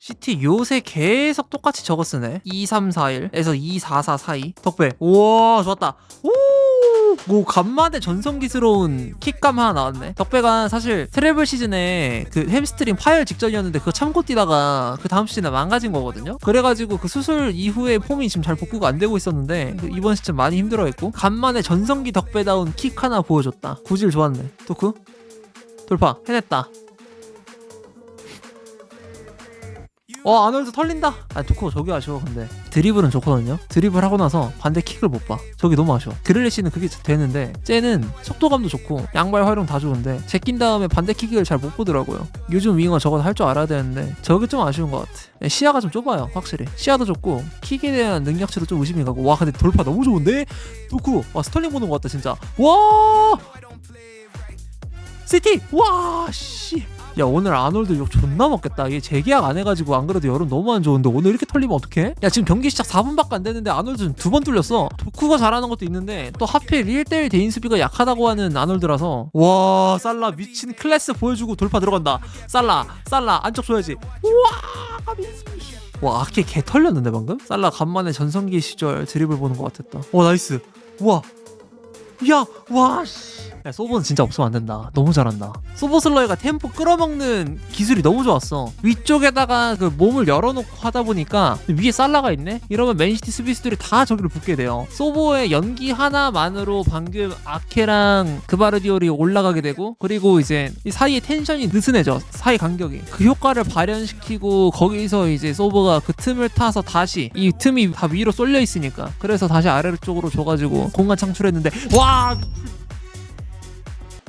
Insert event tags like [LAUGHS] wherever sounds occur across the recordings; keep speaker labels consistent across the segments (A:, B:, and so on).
A: CT 요새 계속 똑같이 저거 쓰네. 2341에서 244442 덕배. 우와 좋았다. 오! 뭐 간만에 전성기스러운 킥감 하나 나왔네. 덕배가 사실 트래블 시즌에 그 햄스트링 파열 직전이었는데 그거 참고 뛰다가 그 다음 시즌에 망가진 거거든요. 그래가지고 그 수술 이후에 폼이 지금 잘 복구가 안 되고 있었는데 그 이번 시즌 많이 힘들어했고 간만에 전성기 덕배다운 킥 하나 보여줬다. 구질 좋았네. 토크? 돌파. 해냈다 어 아놀드 털린다. 아 토코 저기 아쉬워 근데. 드리블은 좋거든요. 드리블 하고 나서 반대 킥을 못 봐. 저기 너무 아쉬워. 그릴리시는 그게 되는데 쟤는 속도감도 좋고 양발 활용 다 좋은데 제낀 다음에 반대 킥을 잘 못 보더라고요. 요즘 윙어 저거 할 줄 알아야 되는데 저게 좀 아쉬운 것 같아. 시야가 좀 좁아요 확실히. 시야도 좁고 킥에 대한 능력치도 좀 의심이 가고 와 근데 돌파 너무 좋은데? 토쿠 와 스털링 보는 것 같다 진짜. 와! 시티! 와씨 야 오늘 아놀드 욕 존나 먹겠다. 얘 재계약 안 해가지고 안 그래도 여름 너무 안 좋은데 오늘 이렇게 털리면 어떡해? 야 지금 경기 시작 4분밖에 안 됐는데 아놀드는 두번 뚫렸어. 도쿠가 잘하는 것도 있는데 또 하필 1대1 대인 수비가 약하다고 하는 아놀드라서. 와 살라 미친 클래스 보여주고 돌파 들어간다. 살라 살라 안쪽 줘야지. 우와 와 아케 개 털렸는데 방금? 살라 간만에 전성기 시절 드리블 보는 것 같았다. 오 나이스. 우와 야, 와, 씨. 야, 소보는 진짜 없으면 안 된다. 너무 잘한다. 소보슬러이가 템포 끌어먹는 기술이 너무 좋았어. 위쪽에다가 그 몸을 열어놓고 하다 보니까 위에 살라가 있네? 이러면 맨시티 수비수들이 다 저기를 붙게 돼요. 소보의 연기 하나만으로 방금 아케랑 그바르디올이 올라가게 되고, 그리고 이제 이 사이에 텐션이 느슨해져. 사이 간격이. 그 효과를 발현시키고, 거기서 이제 소보가 그 틈을 타서 다시 이 틈이 다 위로 쏠려 있으니까. 그래서 다시 아래쪽으로 줘가지고 공간 창출했는데, 와!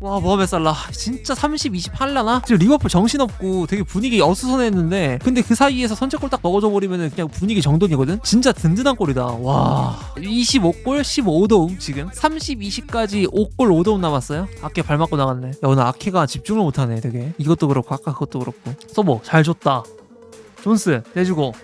A: 와 모하메 살라. 진짜 30, 20 할라나? 지금 리버풀 정신없고 되게 분위기 어수선했는데 근데 그 사이에서 선제골 딱 먹어줘 버리면 그냥 분위기 정돈이거든? 진짜 든든한 골이다. 와. 25골? 15도움 지금? 30, 20까지 5골 5도움 남았어요? 아케 발 맞고 나갔네. 야 오늘 아케가 집중을 못하네 되게. 이것도 그렇고 아까 그것도 그렇고. 서버 잘 줬다. 존스 내주고.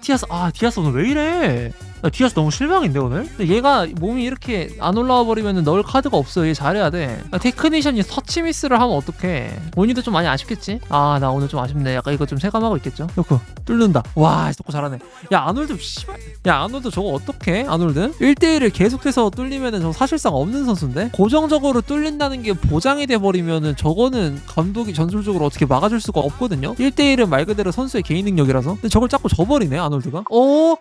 A: 디아스 아 디아스 오늘 왜 이래? 나 디아스 너무 실망인데 오늘? 얘가 몸이 이렇게 안 올라와 버리면 넣을 카드가 없어. 얘 잘해야 돼. 아, 테크니션이 터치 미스를 하면 어떡해? 본인도 좀 많이 아쉽겠지? 아 나 오늘 좀 아쉽네. 약간 이거 좀 세감하고 있겠죠? 요크 뚫는다. 와 스토커 잘하네. 야 아놀드 씨발. 야 아놀드 저거 어떡해 아놀드? 1대1을 계속해서 뚫리면은 저 사실상 없는 선수인데? 고정적으로 뚫린다는 게 보장이 돼 버리면은 저거는 감독이 전술적으로 어떻게 막아줄 수가 없거든요? 1대1은 말 그대로 선수의 개인 능력이라서. 근데 저걸 자꾸 져버리네 아놀드가? 어?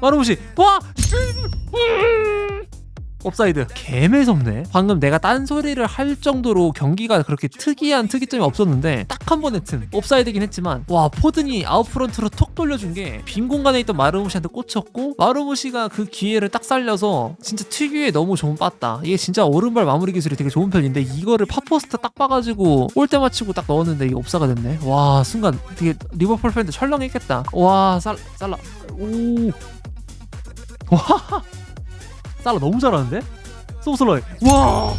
A: 마루무시 와 업사이드. 개매섭네. 방금 내가 딴소리를 할 정도로 경기가 그렇게 특이한 특이점이 없었는데 딱 한 번의 틈 업사이드긴 했지만 와 포든이 아웃프런트로 톡 돌려준 게 빈 공간에 있던 마르무시한테 꽂혔고 마르무시가 그 기회를 딱 살려서 진짜 특유의 너무 좋은 빠따. 이게 진짜 오른발 마무리 기술이 되게 좋은 편인데 이거를 파포스트 딱 봐가지고 골대 맞추고 딱 넣었는데 이게 업사가 됐네. 와 순간 되게 리버풀 팬들 철렁했겠다. 와 살, 살라. 오 와! 살라 너무 잘하는데? 소슬러이. 와!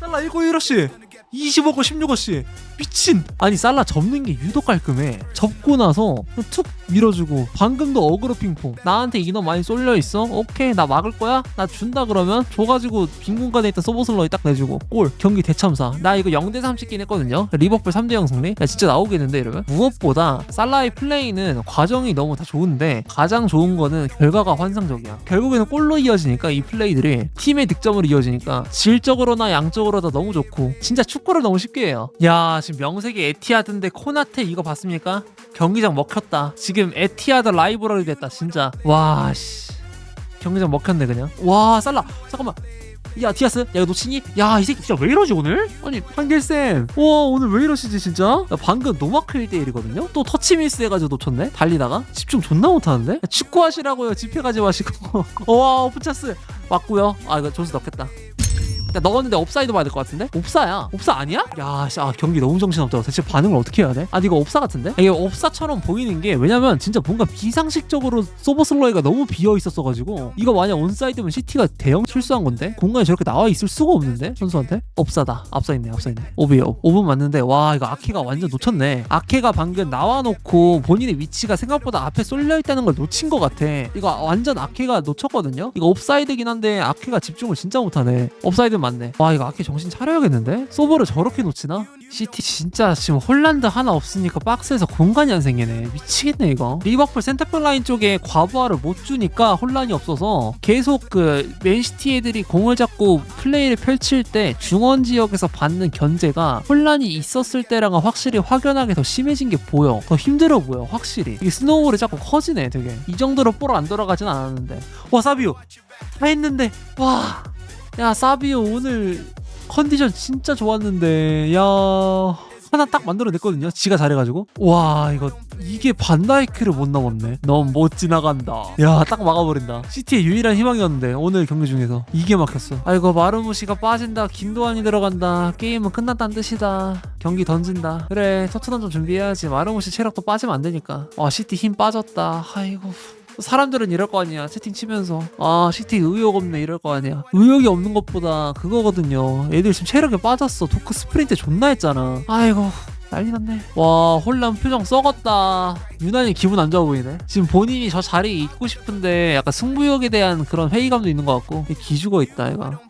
A: 살라 1915씨 25고 16호씨 미친. 아니 살라 접는 게 유독 깔끔해. 접고 나서 툭 밀어주고 방금도 어그로 핑퐁. 나한테 인원 많이 쏠려 있어? 오케이 나 막을 거야? 나 준다 그러면 줘가지고 빈 공간에 있던 소보슬러이 딱 내주고. 골 경기 대참사. 나 이거 0대3 찍긴 했거든요? 리버풀 3대0 승리? 야 진짜 나오겠는데 이러면? 무엇보다 살라의 플레이는 과정이 너무 다 좋은데 가장 좋은 거는 결과가 환상적이야. 결국에는 골로 이어지니까 이 플레이들이 팀의 득점으로 이어지니까 질적으로나 양적으로 다 너무 좋고 진짜 축구를 너무 쉽게 해요. 야 지금 명색이 에티하드인데 코나테 이거 봤습니까? 경기장 먹혔다 지금 에티하드 라이브러리 됐다 진짜 와 씨 경기장 먹혔네 그냥 와 살라 잠깐만 야 디아스 야 이거 놓치니? 야 이 새끼 진짜 왜 이러지 오늘? 아니 한길쌤 와 오늘 왜 이러시지 진짜? 야, 방금 노마크 1대1이거든요? 또 터치 미스 해가지고 놓쳤네? 달리다가? 집중 존나 못하는데? 야, 축구 하시라고요 집회 가지 마시고 [LAUGHS] 와 오프차스 맞고요 아 이거 존스 넣겠다 야, 넣었는데 업사이드 봐야 될 것 같은데? 옵사야. 옵사 아니야? 야, 씨, 아, 경기 너무 정신없다. 대체 반응을 어떻게 해야 돼? 아, 이거 옵사 같은데? 이게 옵사처럼 보이는 게 왜냐면 진짜 뭔가 비상식적으로 소버슬러이가 너무 비어 있었어가지고 이거 만약 온사이드면 시티가 대형 실수한 건데 공간에 저렇게 나와 있을 수가 없는데 선수한테? 업사다. 앞서 있네, 앞서 있네. 오비요. 5분 맞는데 와 이거 아케가 완전 놓쳤네. 아케가 방금 나와놓고 본인의 위치가 생각보다 앞에 쏠려 있다는 걸 놓친 것 같아. 이거 완전 아케가 놓쳤거든요. 이거 옵사이드긴 한데 아케가 집중을 진짜 못하네. 옵사이드 맞네. 와 이거 아키 정신 차려야겠는데? 소버를 저렇게 놓치나? 시티 진짜 지금 홀란드 하나 없으니까 박스에서 공간이 안 생기네. 미치겠네 이거. 리버풀 센터백 라인 쪽에 과부하를 못 주니까 혼란이 없어서 계속 그 맨시티 애들이 공을 잡고 플레이를 펼칠 때 중원 지역에서 받는 견제가 혼란이 있었을 때랑은 확실히 확연하게 더 심해진 게 보여. 더 힘들어 보여 확실히. 이게 스노우볼이 자꾸 커지네 되게. 이 정도로 볼안 돌아가진 않았는데. 와 사비오 다 했는데 와. 야 사비오 오늘 컨디션 진짜 좋았는데 야 하나 딱 만들어냈거든요 지가 잘해가지고. 와 이거 이게 반다이크를 못 넘었네. 너무 못 지나간다. 야 딱 막아버린다. 시티의 유일한 희망이었는데 오늘 경기 중에서. 이게 막혔어. 아이고 마르무시가 빠진다. 김도환이 들어간다. 게임은 끝났다는 뜻이다. 경기 던진다. 그래 토트넘 좀 준비해야지. 마르무시 체력도 빠지면 안 되니까. 와 시티 힘 빠졌다. 아이고 사람들은 이럴 거 아니야. 채팅 치면서. 아 시티 의욕 없네. 이럴 거 아니야. 의욕이 없는 것보다 그거거든요. 애들 지금 체력이 빠졌어. 도크 스프린트 존나 했잖아. 아이고 난리 났네. 와 혼란 표정 썩었다. 유난히 기분 안 좋아 보이네. 지금 본인이 저 자리에 있고 싶은데 약간 승부욕에 대한 그런 회의감도 있는 것 같고. 기죽어 있다 얘가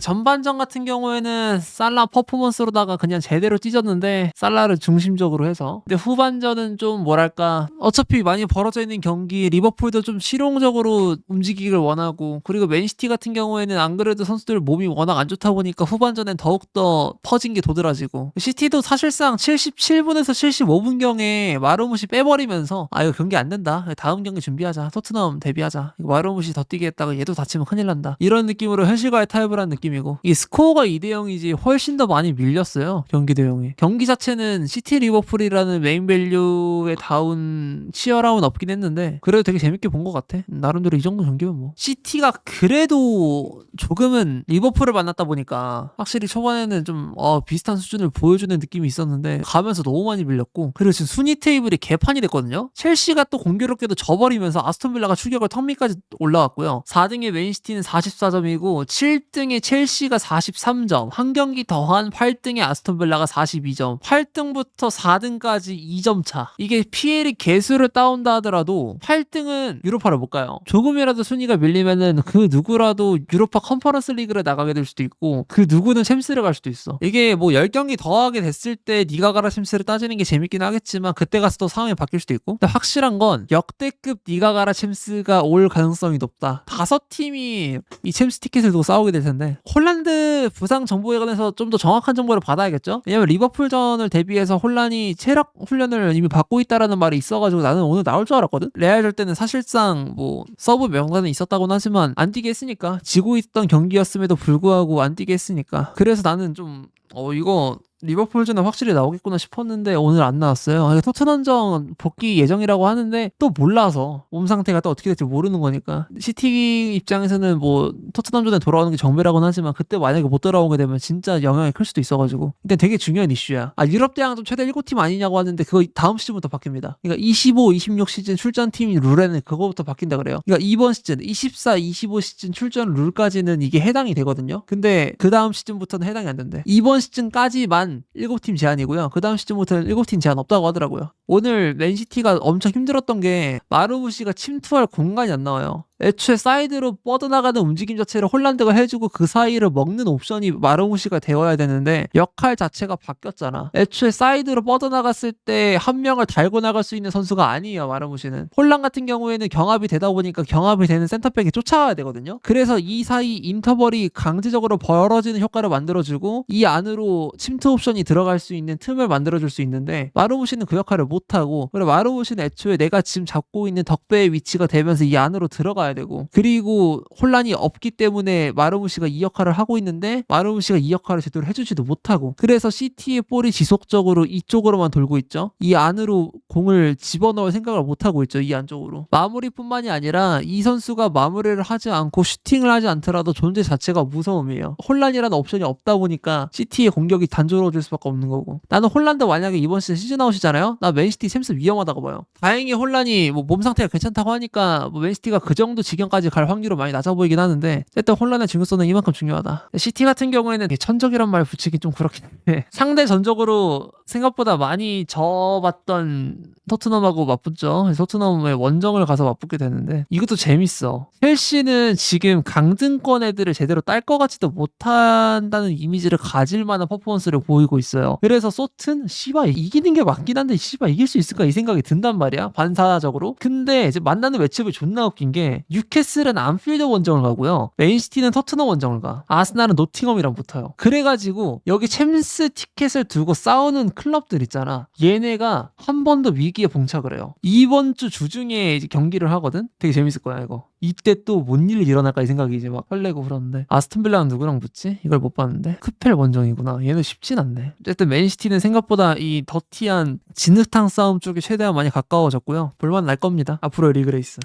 A: 전반전 같은 경우에는 살라 퍼포먼스로다가 그냥 제대로 찢었는데 살라를 중심적으로 해서. 근데 후반전은 좀 뭐랄까 어차피 많이 벌어져 있는 경기 리버풀도 좀 실용적으로 움직이길 원하고 그리고 맨시티 같은 경우에는 안 그래도 선수들 몸이 워낙 안 좋다 보니까 후반전엔 더욱더 퍼진 게 도드라지고. 시티도 사실상 77분에서 75분경에 마르무시 빼버리면서 아 이거 경기 안 된다. 다음 경기 준비하자. 토트넘 데뷔하자. 마르무시 더 뛰게 했다가 얘도 다치면 큰일 난다. 이런 느낌으로 현실과의 타협을 한 느낌 이고. 이 스코어가 2대 0이지 훨씬 더 많이 밀렸어요 경기 대용이. 경기 자체는 시티 리버풀이라는 메인 밸류에 다운 치열함은 없긴 했는데 그래도 되게 재밌게 본 것 같아. 나름대로 이 정도 경기면 뭐. 시티가 그래도 조금은 리버풀을 만났다 보니까 확실히 초반에는 좀 어, 비슷한 수준을 보여주는 느낌이 있었는데 가면서 너무 많이 밀렸고. 그리고 지금 순위 테이블이 개판이 됐거든요. 첼시가 또 공교롭게도 져버리면서 아스톤빌라가 추격을 턱밑까지 올라왔고요. 4등의 맨시티는 44점이고 7등의 첼 시가 43점 한 경기 더한 8등의 아스톤빌라가 42점 8등부터 4등까지 2점 차. 이게 PL이 개수를 따온다 하더라도 8등은 유로파를 못 가요. 조금이라도 순위가 밀리면은 그 누구라도 유로파 컨퍼런스 리그를 나가게 될 수도 있고 그 누구는 챔스를 갈 수도 있어. 이게 뭐 10경기 더 하게 됐을 때 니가 가라 챔스를 따지는 게 재밌긴 하겠지만 그때 가서 또 상황이 바뀔 수도 있고. 근데 확실한 건 역대급 니가 가라 챔스가 올 가능성이 높다. 다섯 팀이 이 챔스 티켓을 두고 싸우게 될 텐데 홀란드 부상 정보에 관해서 좀 더 정확한 정보를 받아야겠죠? 왜냐면 리버풀전을 대비해서 혼란이 체력 훈련을 이미 받고 있다라는 말이 있어가지고 나는 오늘 나올 줄 알았거든? 레알전 때는 사실상 뭐 서브 명단은 있었다고는 하지만 안 뛰게 했으니까 지고 있던 경기였음에도 불구하고 안 뛰게 했으니까. 그래서 나는 좀 어 이거 리버풀전에 확실히 나오겠구나 싶었는데 오늘 안 나왔어요. 아, 토트넘전 복귀 예정이라고 하는데 또 몰라서 몸 상태가 또 어떻게 될지 모르는 거니까 시티 입장에서는 뭐 토트넘전에 돌아오는 게 정배라고는 하지만 그때 만약에 못 돌아오게 되면 진짜 영향이 클 수도 있어가지고 근데 되게 중요한 이슈야. 아 유럽 대항전 최대 7팀 아니냐고 하는데 그거 다음 시즌부터 바뀝니다. 그러니까 25, 26 시즌 출전 팀 룰에는 그거부터 바뀐다 그래요. 그러니까 이번 시즌 24, 25 시즌 출전 룰까지는 이게 해당이 되거든요. 근데 그 다음 시즌부터는 해당이 안 된대. 이번 시즌까지만 7팀 제한이고요. 그 다음 시즌부터는 7팀 제한 없다고 하더라고요. 오늘 맨시티가 엄청 힘들었던 게 마르무시가 침투할 공간이 안 나와요. 애초에 사이드로 뻗어나가는 움직임 자체를 홀란드가 해주고 그 사이를 먹는 옵션이 마르무시가 되어야 되는데 역할 자체가 바뀌었잖아. 애초에 사이드로 뻗어나갔을 때 한 명을 달고 나갈 수 있는 선수가 아니에요 마르무시는. 홀란 같은 경우에는 경합이 되다 보니까 경합이 되는 센터백이 쫓아와야 되거든요. 그래서 이 사이 인터벌이 강제적으로 벌어지는 효과를 만들어주고 이 안으로 침투 옵션이 들어갈 수 있는 틈을 만들어줄 수 있는데 마르무시는 그 역할을 못하고 그리고 마르무시는 애초에 내가 지금 잡고 있는 덕배의 위치가 되면서 이 안으로 들어가야 되고. 그리고 혼란이 없기 때문에 마르무시가 이 역할을 하고 있는데 마르무시가 이 역할을 제대로 해주지도 못하고. 그래서 시티의 볼이 지속적으로 이쪽으로만 돌고 있죠. 이 안으로 공을 집어넣을 생각을 못하고 있죠 이 안쪽으로. 마무리뿐만이 아니라 이 선수가 마무리를 하지 않고 슈팅을 하지 않더라도 존재 자체가 무서움이에요. 혼란이라는 옵션이 없다 보니까 시티의 공격이 단조로워질 수밖에 없는 거고. 나는 홀란드 만약에 이번 시즌 시즌 아웃이잖아요? 나 맨시티 챔스 위험하다고 봐요. 다행히 혼란이 뭐 몸 상태가 괜찮다고 하니까 뭐 맨시티가 그 정도 정도 지경까지 갈 확률은 많이 낮아 보이긴 하는데 어쨌든 혼란의 중요성은 이만큼 중요하다. 시티 같은 경우에는 천적이란 말 붙이기 좀 그렇긴 한데 [LAUGHS] 상대 전적으로 생각보다 많이 져봤던 토트넘하고 맞붙죠. 토트넘의 원정을 가서 맞붙게 되는데 이것도 재밌어. 첼시는 지금 강등권 애들을 제대로 딸 것 같지도 못한다는 이미지를 가질 만한 퍼포먼스를 보이고 있어요. 그래서 소튼 씨바 이기는 게 맞긴 한데 씨바 이길 수 있을까 이 생각이 든단 말이야. 반사적으로. 근데 이제 만나는 매치업이 존나 웃긴 게 뉴캐슬은 안필드 원정을 가고요. 맨시티는 터트넘 원정을 가. 아스날은 노팅엄이랑 붙어요. 그래가지고 여기 챔스 티켓을 두고 싸우는 클럽들 있잖아. 얘네가 한 번 더 위기에 봉착을 해요. 이번 주 주중에 경기를 하거든. 되게 재밌을 거야 이거. 이때 또 뭔 일이 일어날까 이 생각이 이제 막 설레고 그러는데 아스톤 빌라는 누구랑 붙지? 이걸 못 봤는데 크펠 원정이구나. 얘는 쉽진 않네. 어쨌든 맨시티는 생각보다 이 더티한 진흙탕 싸움 쪽에 최대한 많이 가까워졌고요. 볼만 날 겁니다. 앞으로 리그레이스.